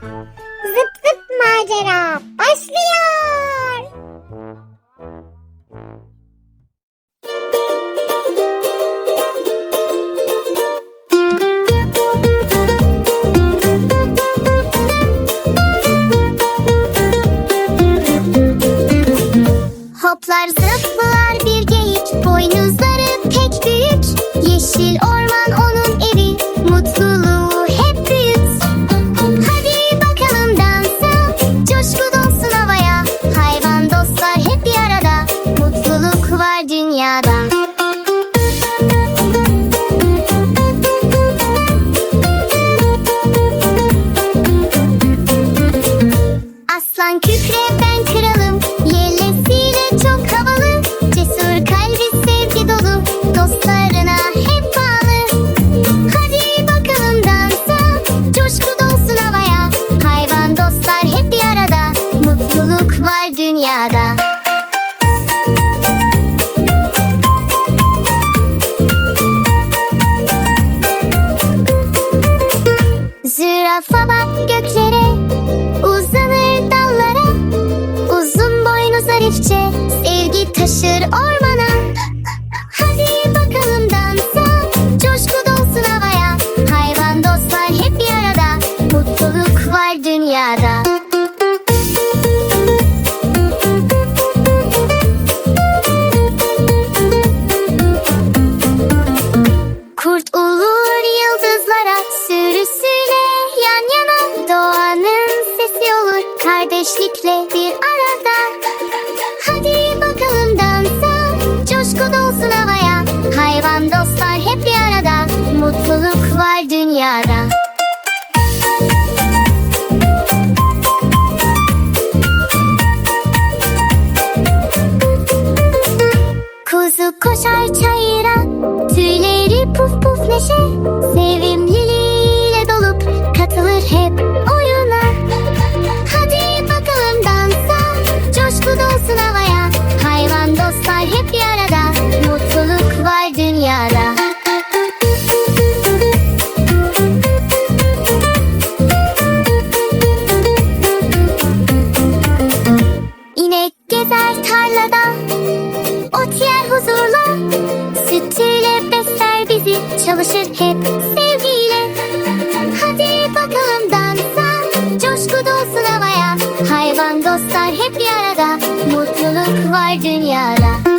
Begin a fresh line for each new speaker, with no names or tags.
Zıp zıp macera başlıyor. Hoplar zıplar bir geyik Boynuzları var dünyada. Aslan kükre ben dünyada Kurt ulur yıldızlara Sürüsüyle yan yana. Doğanın sesi olur Kardeşlikle bir arada. Hadi bakalım dansa Coşku dolsun havaya. Hayvan dostlar hep bir arada. Mutluluk var dünyada Dünyada İnek gezer tarlada Ot yer huzurla. Sütüyle besler bizi Çalışır hep sevgiyle. Hadi bakalım dansa Coşku dolsun havaya. Hayvan dostlar hep bir arada Mutluluk var dünyada